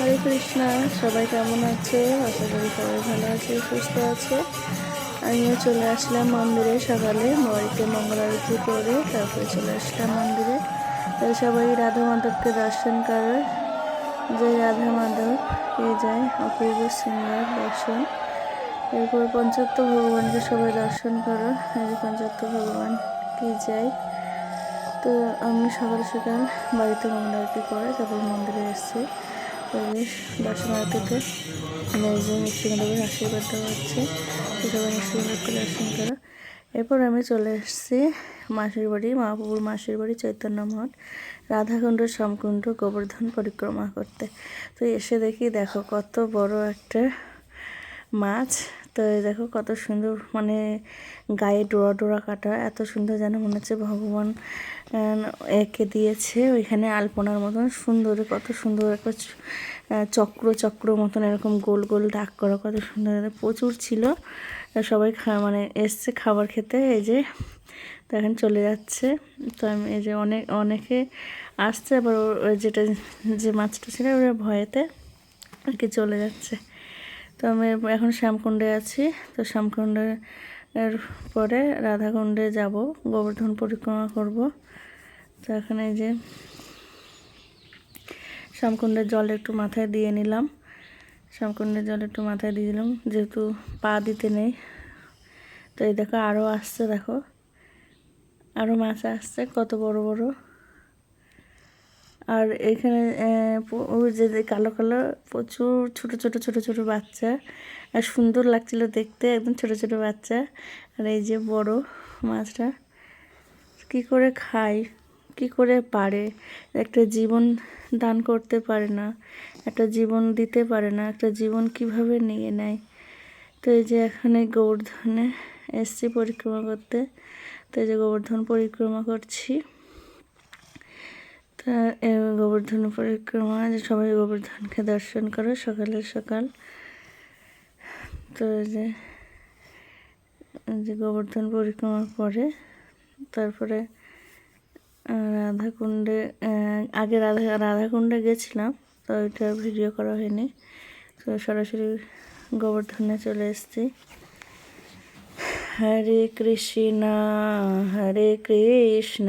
হরে কৃষ্ণা, সবাই কেমন আছে? আশা করি সবাই ভালো আছে, সুস্থ আছে। আমিও চলে আসলাম মন্দিরে সকালে, বাড়িতে মঙ্গল আরতি করে তারপরে চলে আসলাম মন্দিরে। তাই সবাই রাধা মাধবকে দর্শন করে। যে রাধা মাধব পেয়ে যায় অপূর্ব সিংহার দর্শন। এরপর পঞ্চাত্ত ভগবানকে সবাই দর্শন করো। এই পঞ্চাত্ত ভগবান, কি যায় তো আমি সকাল সকাল বাড়িতে মঙ্গল আরতি করে তারপর মন্দিরে এসেছি। পরিবেশ দর্শনার্থীতে যে মিষ্টিমাদেবের আশীর্বাদ দেওয়া হচ্ছে। সবাই করে দর্শন করা এরপর আমি চলে এসেছি মাসির বাড়ি মহাপ্রভুর মাসির বাড়ি, চৈতন্য মঠ, রাধাকুণ্ড, শ্যামকুণ্ড, গোবর্ধন পরিক্রমা করতে। তো এসে দেখি দেখো কত বড় একটা মাছ। তো দেখো কত সুন্দর মানে গায়ে ডোরা ডোরা কাটা, এত সুন্দর যেন মনে হচ্ছে ভগবান এঁকে দিয়েছে ওইখানে আলপনার মতন সুন্দর, কত সুন্দর একটা চক্র চক্র মতন এরকম গোল গোল দাগ করা, কত সুন্দর প্রচুর ছিল। সবাই মানে এসছে খাবার খেতে, এই যে তো এখন চলে যাচ্ছে। তো আমি এই যে অনেক, অনেকে আসছে, আবার যেটা যে মাছটা ছিল ওরা ভয়েতে আর কি চলে যাচ্ছে। তো আমি এখন শ্যামকুণ্ডে আছি। তো শ্যামকুণ্ডে এর পরে রাধাকুণ্ডে যাব। গোবর্ধন পরিক্রমা করব। তো এখানে যে শ্যামকুণ্ডের জল একটু মাথায় দিয়ে নিলাম। শ্যামকুণ্ডের জল একটু মাথায় দিয়ে দিলাম। যেহেতু পা দিতে নেই। তো এই দেখো আরও আসছে, দেখো। আরও মাছ আসছে, কত বড় বড়। আর এখানে যে কালো কালো প্রচুর ছোট ছোট ছোট ছোট বাচ্চা। আর সুন্দর লাগছিল দেখতে, একদম ছোট ছোট বাচ্চা। আর এই যে বড় মাছটা, কি করে খায়, কি করে পারে? একটা জীবন দান করতে পারে না, একটা জীবন দিতে পারে না, একটা জীবন কীভাবে নিয়ে নেয়? তো এই যে এখানে গোবর্ধনে এসছি পরিক্রমা করতে। তো এই যে গোবর্ধন পরিক্রমা করছি। তা গোবর্ধন পরিক্রমা যে সবাই গোবর্ধনকে দর্শন করো সকালে সকাল। তো যে যে গোবর্ধন পরিক্রমার পরে, তারপরে রাধাকুণ্ডে আগে রাধা, রাধাকুণ্ডে গেছিলাম, তো ওইটা ভিডিও করা হয়নি। তো সরাসরি গোবর্ধনে চলে এসেছি। হরে কৃষ্ণ হরে কৃষ্ণ।